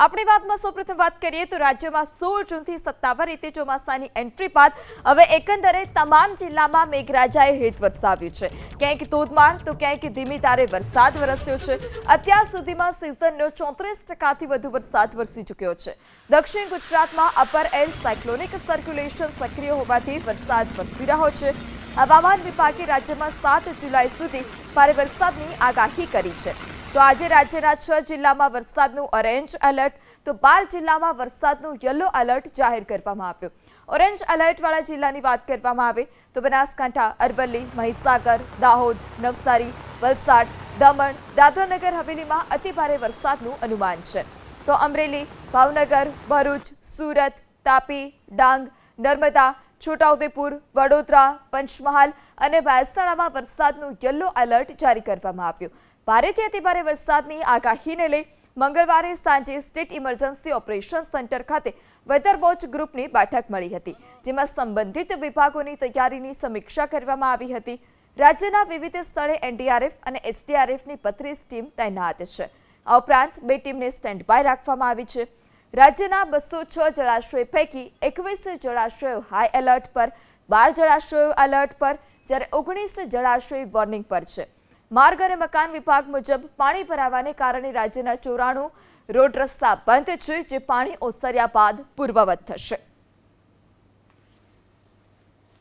આપણી વાતમાં સૌપ્રથમ વાત કરીએ તો રાજ્યમાં સોળ જૂનથી સત્તાવાર રીતે ચોમાસાની એન્ટ્રી બાદ હવે એકંદરે તમામ જિલ્લામાં મેઘરાજાએ હેત વરસાવ્યું છે. ક્યાંક ધોધમાર તો ક્યાંક ધીમી ધારે વરસાદ વરસ્યો છે. અત્યાર સુધીમાં સિઝનનો ચોત્રીસ ટકાથી વધુ વરસાદ વરસી ચૂક્યો છે. દક્ષિણ ગુજરાતમાં અપર એર સાયક્લોનિક સર્ક્યુલેશન સક્રિય હોવાથી વરસાદ વરસી રહ્યો છે. હવામાન વિભાગે રાજ્યમાં સાત જુલાઈ સુધી ભારે વરસાદની આગાહી કરી છે. તો આજે રાજ્યના છ જિલ્લામાં વરસાદનું ઓરેન્જ એલર્ટ તો બાર જિલ્લામાં વરસાદનું યલો એલર્ટ જાહેર કરવામાં આવ્યું. ઓરેન્જ એલર્ટવાળા જિલ્લાની વાત કરવામાં આવે તો બનાસકાંઠા, અરવલ્લી, મહીસાગર, દાહોદ, નવસારી, વલસાડ, દમણ, દાદરાનગર હવેલીમાં અતિભારે વરસાદનું અનુમાન છે. તો અમરેલી, ભાવનગર, ભરૂચ, સુરત, તાપી, ડાંગ, નર્મદા છોટાઉદેપુર, વડોદરા, પંચમહાલ અને મહેસાણામાં વરસાદનું યલો એલર્ટ જારી કરવામાં આવ્યું. ભારેથી અતિભારે વરસાદની આગાહીને લઈ મંગળવારે સાંજે સ્ટેટ ઇમરજન્સી ઓપરેશન સેન્ટર ખાતે વેધર વોચ ગ્રુપની બેઠક મળી હતી, જેમાં સંબંધિત વિભાગોની તૈયારીની સમીક્ષા કરવામાં આવી હતી. રાજ્યના વિવિધ સ્થળે એનડીઆરએફ અને એસડીઆરએફની બત્રીસ ટીમ તૈનાત છે. આ ઉપરાંત બે ટીમને સ્ટેન્ડ બાય રાખવામાં આવી છે. રાજ્યના બસો છ જળાશયો પૈકી એકવીસ જળાશયો હાઈ એલર્ટ પર, બાર જળાશયો એલર્ટ પર, જ્યારે ઓગણીસ જળાશયો વોર્નિંગ પર છે. માર્ગ અને મકાન વિભાગ મુજબ પાણી ભરાવાને કારણે રાજ્યના ચોરાણું રોડ રસ્તા બંધ છે, જે પાણી ઓસર્યા બાદ પૂર્વવત થશે.